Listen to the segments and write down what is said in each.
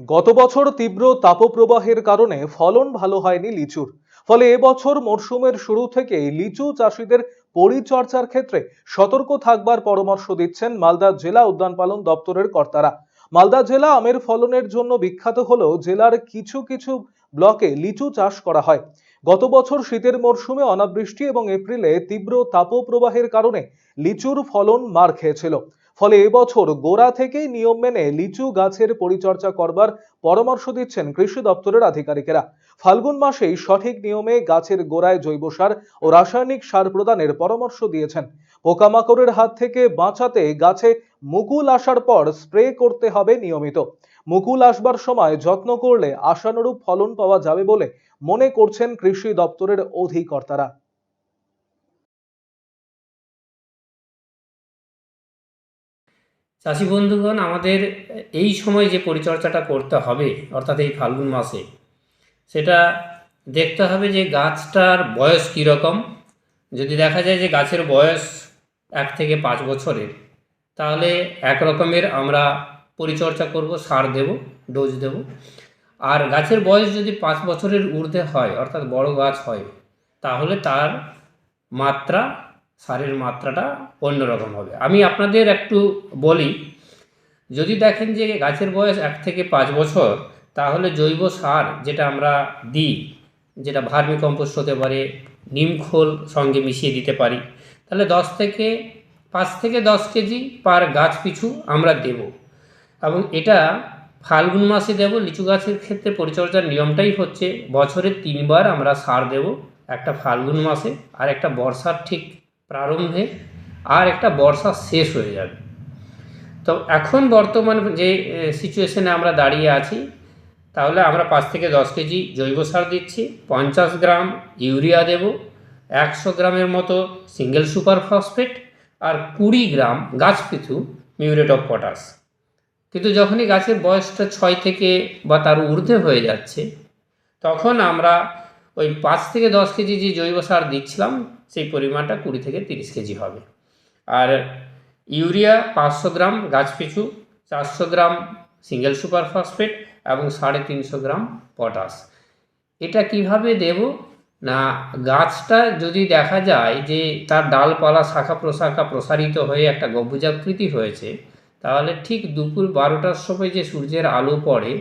গত বছর তীব্র তাপপ্রবাহের কারণে ফলন ভালো হয়নি লিচুর। ফলে এবছর মরশুমের শুরু থেকেই লিচু চাষিদের পরিচর্যার ক্ষেত্রে সতর্ক থাকবার পরামর্শ দিচ্ছেন মালদা জেলা উদ্যান পালন দপ্তরের কর্তারা। মালদা জেলা আমের ফলনের জন্য বিখ্যাত হলেও জেলার কিছু কিছু ব্লকে লিচু চাষ করা হয়। গত বছর শীতের মরশুমে অনাবৃষ্টি এবং এপ্রিলে তীব্র তাপপ্রবাহের কারণে লিচুর ফলন মার খেয়েছিল। ফলে এবছর গোড়া থেকেই নিয়ম মেনে লিচু গাছের পরিচর্যা করবার পরামর্শ দিচ্ছেন কৃষি দপ্তরের আধিকারিকেরা। ফাল্গুন মাসেই সঠিক নিয়মে গাছের গোড়ায় জৈব সার ও রাসায়নিক সার প্রদানের পরামর্শ দিয়েছেন। পোকামাকড়ের হাত থেকে বাঁচাতে গাছে মুকুল আসার পর স্প্রে করতে হবে নিয়মিত। মুকুল আসবার সময় যত্ন করলে আশানুরূপ ফলন পাওয়া যাবে বলে মনে করছেন কৃষি দপ্তরের অধিকর্তারা। চাষি বন্ধুগণ, আমাদের এই সময় যে পরিচর্যাটা করতে হবে, অর্থাৎ এই ফাল্গুন মাসে, সেটা দেখতে হবে যে গাছটার বয়স কীরকম। যদি দেখা যায় যে গাছের বয়স এক থেকে পাঁচ বছরের, তাহলে এক রকমের আমরা পরিচর্যা করব, সার দেব, ডোজ দেব। আর গাছের বয়স যদি পাঁচ বছরের ঊর্ধ্বে হয়, অর্থাৎ বড় গাছ হয়, তাহলে তার মাত্রা সারের মাত্রাটা অন্যরকম হবে। আমি আপনাদের একটু বলি, যদি দেখেন যে গাছের বয়স এক থেকে পাঁচ বছর, তাহলে জৈব সার যেটা আমরা দিই, যেটা ভার্মি কম্পোস্ট হতে পারে নিমখোল সঙ্গে মিশিয়ে দিতে পারি, তাহলে দশ থেকে, পাঁচ থেকে দশ কেজি পার গাছ পিছু আমরা দেব। এবং এটা ফাল্গুন মাসে দেব, লিচু গাছের ক্ষেত্রে পরিচর্যার নিয়মটাই হচ্ছে বছরে তিনবার আমরা সার দেব, একটা ফাল্গুন মাসে আর একটা বর্ষার ঠিক প্রারম্ভে আর একটা বর্ষা শেষ হয়ে যাবে। তো এখন বর্তমান যে সিচুয়েশনে আমরা দাঁড়িয়ে আছি, তাহলে আমরা পাঁচ থেকে দশ কেজি জৈব সার দিচ্ছি, পঞ্চাশ গ্রাম ইউরিয়া দেব, একশো গ্রামের মতো সিঙ্গেল সুপার ফসফেট আর কুড়ি গ্রাম গাছ পিছু মিউরেট অফ পটাশ। কিন্তু যখনই গাছের বয়সটা ছয় থেকে বা তার ঊর্ধ্বে হয়ে যাচ্ছে, তখন আমরা ওই পাঁচ থেকে দশ কেজি যে জৈব সার দিচ্ছিলাম, সেই পরিমাণটা কুড়ি থেকে তিরিশ কেজি হবে। আর ইউরিয়া পাঁচশো গ্রাম, গাছ পিছু চারশো গ্রাম সিঙ্গেল সুপার ফসফেট এবং সাড়ে তিনশো গ্রাম পটাশ এটা কীভাবে দেব? না, গাছটা যদি দেখা যায় যে তার ডালপালা শাখা প্রশাখা প্রসারিত হয়ে একটা গভুজাকৃতি হয়েছে, তাহলে ঠিক দুপুর বারোটার সময় যে সূর্যের আলো পড়ে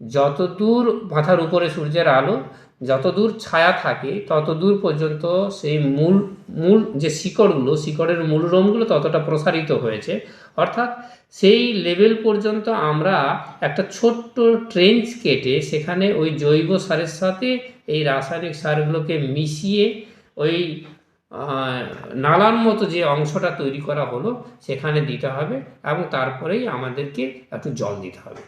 যত দূর মাথার উপরে সূর্যের আলো যত দূর ছায়া থাকে তত দূর পর্যন্ত সেই মূল মূল যে শিকড়গুলো, শিকড়ের মূল রোমগুলো ততটা প্রসারিত হয়েছে। অর্থাৎ সেই লেভেল পর্যন্ত আমরা একটা ছোট্ট ট্রেঞ্চ কেটে সেখানে ওই জৈব সারের সাথে এই রাসায়নিক সারগুলোকে মিশিয়ে ওই নালার মতো যে অংশটা তৈরি করা হলো, সেখানে দিতে হবে এবং তারপরেই আমাদেরকে একটু জল দিতে হবে।